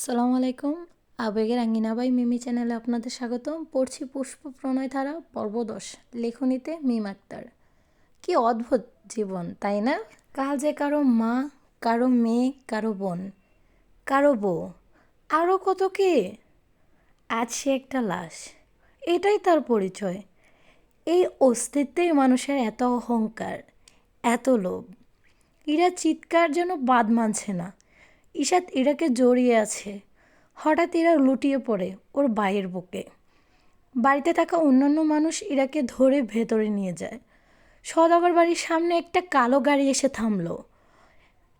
আসসালামু আলাইকুম। আবেগের আঙ্গিনাবাই মিমি চ্যানেলে আপনাদের স্বাগতম। পড়ছি পুষ্প প্রণয় ধারা, পর্ব দশ, লেখনীতে মিম আক্তার। কি অদ্ভুত জীবন, তাই না? কাল যে কারও মা, কারও মেয়ে, কারও বোন, কারও বউ আরও কত কে? আজ সে একটা লাশ, এটাই তার পরিচয়। এই অস্তিত্বেই মানুষের এত অহংকার, এত লোভ। ইরা চিৎকার যেন বাদ মানছে না। ঈশাত ইরাকে জড়িয়ে আছে। হঠাৎ ইরা লুটিয়ে পড়ে ওর বায়ের বুকে। বাড়িতে থাকা অন্যান্য মানুষ ইরাকে ধরে ভেতরে নিয়ে যায়। সদাগর বাড়ির সামনে একটা কালো গাড়ি এসে থামলো।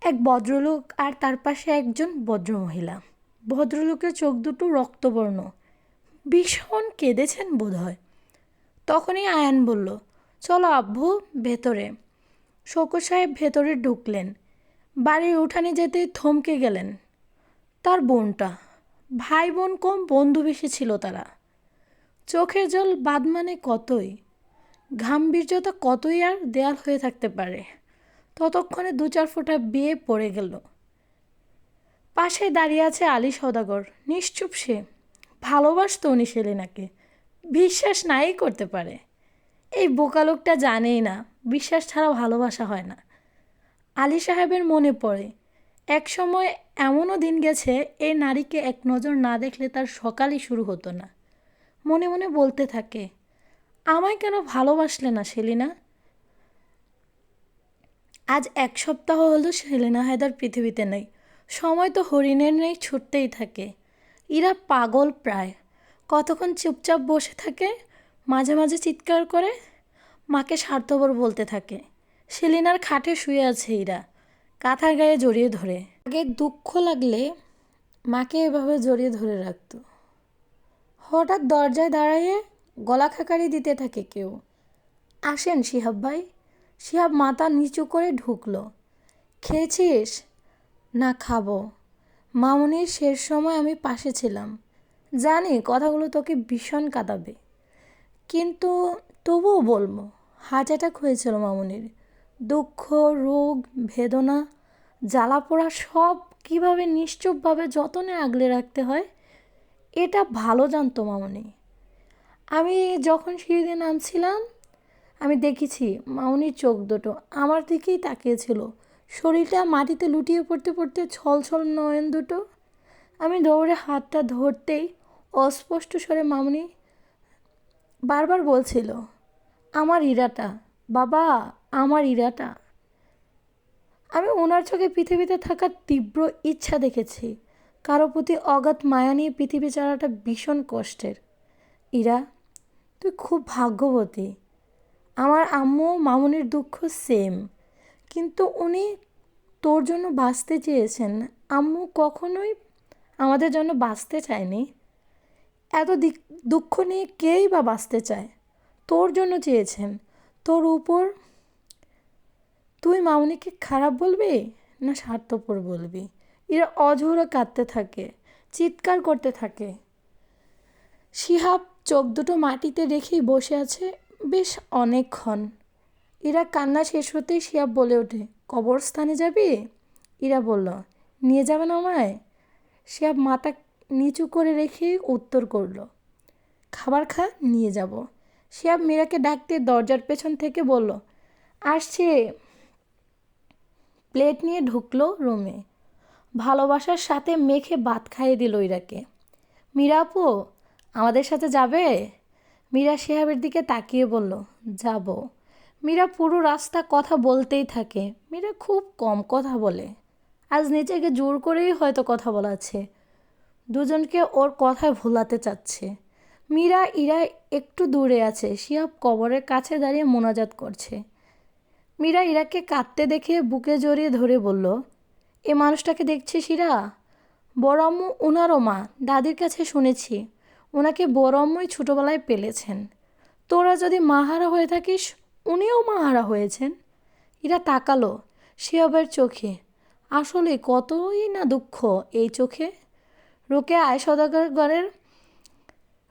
এক ভদ্রলোক আর তার পাশে একজন ভদ্রমহিলা। ভদ্রলোকের চোখ দুটো রক্তবর্ণ। ভীষণ কেঁদেছেন বোধহয়। তখনই আয়ান বলল, চলো আব্বু, ভেতরে। শৌকত সাহেব ভেতরে ঢুকলেন। বাড়ির উঠানে যেতেই থমকে গেলেন। তার বোনটা। ভাই বোন কম বন্ধু বেশি ছিল তারা। চোখের জল বাদ মানে কতই? গাম্ভীর্যতা কতই আর দেয়াল হয়ে থাকতে পারে? ততক্ষণে দু চার ফোঁটা বিয়ে পড়ে গেল। পাশে দাঁড়িয়ে আছে আলী সদাগর নিশ্চুপ সে। ভালোবাসত উনি সেলিনাকে। বিশ্বাস নাই করতে পারে। এই বোকা লোকটা জানেই না। বিশ্বাস ছাড়া ভালোবাসা হয় না। আলী সাহেবের মনে পড়ে। এক সময় এমনও দিন গেছে এই নারীকে এক নজর না দেখলে তার সকালই শুরু হতো না। মনে মনে বলতে থাকে, আমায় কেন ভালোবাসলে না সেলিনা? আজ এক সপ্তাহ হলো সেলিনা হায়দার পৃথিবীতে নেই। সময় তো হরিণের নেই, ছুটতেই থাকে। ইরা পাগল প্রায়। কতক্ষণ চুপচাপ বসে থাকে, মাঝে মাঝে চিৎকার করে, মাকে স্বার্থপর বলতে থাকে। সেলিনার খাটে শুয়ে আছে ইরা কাঁথার গায়ে জড়িয়ে ধরে। আগে দুঃখ লাগলে মাকে এভাবে জড়িয়ে ধরে রাখতো। হঠাৎ দরজায় দাঁড়াইয়ে গলা খাকারি দিতে থাকে কেউ। আসেন শিহাব ভাই। শিহাব মাথা নিচু করে ঢুকলো। খেয়েছিস? না, খাব। মামনির শেষ সময় আমি পাশে ছিলাম। জানি কথাগুলো তোকে ভীষণ কাঁদাবে। কিন্তু তবুও বলব, হার্ট অ্যাটাক হয়েছিল মামনির। দুঃখ, রোগ, বেদনা জ্বালা পোড়া সব কীভাবে নিশ্চুপভাবে যতনে আগলে রাখতে হয়, এটা ভালো জানতো মামনি। আমি যখন সিঁড়িতে নামছিলাম, আমি দেখেছি মামনির চোখ দুটো আমার দিকেই তাকিয়েছিল। শরীরটা মাটিতে লুটিয়ে পড়তে পড়তে ছল ছল নয়ন দুটো। আমি দৌড়ে হাতটা ধরতেই অস্পষ্ট স্বরে মামনি বারবার বলছিল, আমার ইরাটা। বাবা, আমার ইরাটা। আমি ওনার চোখে পৃথিবীতে থাকার তীব্র ইচ্ছা দেখেছি। কারও প্রতি অগাধ মায়া নিয়ে পৃথিবী চালাটা ভীষণ কষ্টের। ইরা, তুই খুব ভাগ্যবতী। আমার আম্মু মামুনির দুঃখ সেম কিন্তু উনি তোর জন্য বাঁচতে চেয়েছেন। আম্মু কখনোই আমাদের জন্য বাঁচতে চায়নি। এত দুঃখ নিয়ে কেই বা বাঁচতে চায়? তোর জন্য চেয়েছেন। তোর উপর? তুই মামনিকে খারাপ বলবি না স্বার্থপর বলবি? এরা অঝোরে কাঁদতে থাকে, চিৎকার করতে থাকে। শিহাব চোখ দুটো মাটিতে রেখেই বসে আছে বেশ অনেকক্ষণ। ইরা কান্না শেষ হতেই শিহাব বলে ওঠে, কবরস্থানে যাবি? ইরা বলল, নিয়ে যাবেন আমায়? শিহাব মাথা নিচু করে রেখে উত্তর করল, খাবার খা, নিয়ে যাব। শিহাব মীরাকে ডাকতে দরজার পেছন থেকে বলল, আসছে। প্লেট নিয়ে ঢুকলো রুমে। ভালোবাসার সাথে মেখে ভাত খাইয়ে দিল ইরাকে। মীরা আপু, আমাদের সাথে যাবে? মীরা শেহাবের দিকে তাকিয়ে বলল, যাব। মীরা পুরো রাস্তা কথা বলতেই থাকে। মীরা খুব কম কথা বলে। আজ নিজেকে জোর করেই হয়তো কথা বলাচ্ছে দুজনকে ওর কথায় ভোলাতে চাচ্ছে। মীরা, ইরা একটু দূরে আছে। শিয়াব কবরের কাছে দাঁড়িয়ে মোনাজাত করছে। মীরা ইরাকে কাঁদতে দেখে বুকে জড়িয়ে ধরে বলল, এ মানুষটাকে দেখছিস ইরা? বড় আম্মু ওনারও মা। দাদির কাছে শুনেছি ওনাকে বড় আম্মুই ছোটোবেলায় পেলেছেন। তোরা যদি মাহারা হয়ে থাকিস, উনিও মাহারা হয়েছেন। ইরা তাকালো শিয়াবের চোখে। আসলে কতই না দুঃখ এই চোখে? রোকে আয় সদাগরের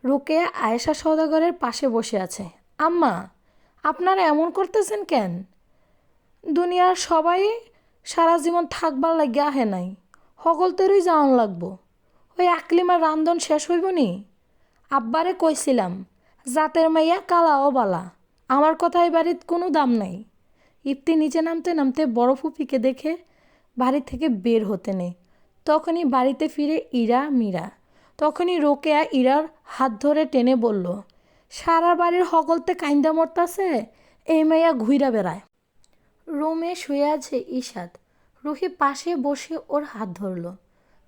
রোকে আয়েশা সদাগরের পাশে বসে আছে। আম্মা, আপনারা এমন করতেছেন কেন? দুনিয়ার সবাই সারা জীবন থাকবার লাগিয়া আহে নাই। সকলতেরই যাওয়ান লাগবো। ওই আকলিমার রান্ধন শেষ হইব নি? আব্বারে কইছিলাম, জাতের মাইয়া কালাও বালা। আমার কথায় বাড়ির কোনো দাম নাই। ইফতি নিচে নামতে নামতে বড় ফুপিকে দেখে বাড়ি থেকে বের হতে নেই তখনই বাড়িতে ফিরে ইরা মীরা। তখনই রোকেয়া ইরার হাত ধরে টেনে বলল, সারা বাড়ির হগলতে কাইন্দা মরতাছে, এই মাইয়া ঘুইরা বেড়ায়। রুমে শুয়ে আছে ঈশাদ রুহি পাশে বসে ওর হাত ধরলো।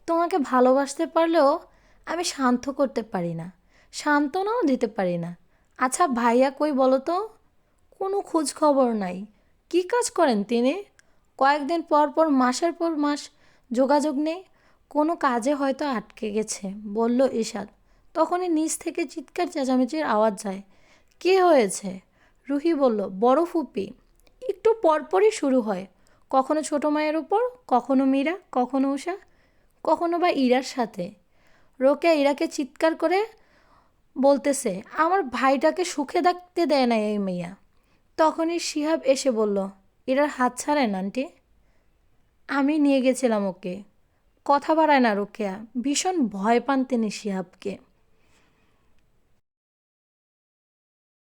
তোমাকে ভালোবাসতে পারলেও আমি শান্ত করতে পারি না, সান্ত্বনাও দিতে পারি না। আচ্ছা ভাইয়া কই বলো তো? কোনো খোঁজ খবর নাই। কী কাজ করেন তিনি? কয়েকদিন পর পর, মাসের পর মাস যোগাযোগ নেই। কোনো কাজে হয়তো আটকে গেছে, বলল ঈশাদ। তখনই নিচ থেকে চিৎকার চেঁচামেচির আওয়াজ যায়। কে হয়েছে? রুহি বলল, বড় ফুপি। একটু পরপরই শুরু হয়। কখনো ছোট মায়ের উপর, কখনো মীরা, কখনো উষা কখনো বা ইরার সাথে। রোকে ইরাকে চিৎকার করে বলতেছে, আমার ভাইটাকে সুখে থাকতে দেয় না এই মেয়া। তখনই শিহাব এসে বলল, ইরার হাত ছাড়েন, আন্টি। আমি নিয়ে গেছিলাম ওকে। কথা বাড়ায় না রোকেয়া। ভীষণ ভয় পান তিনি শিহাবকে।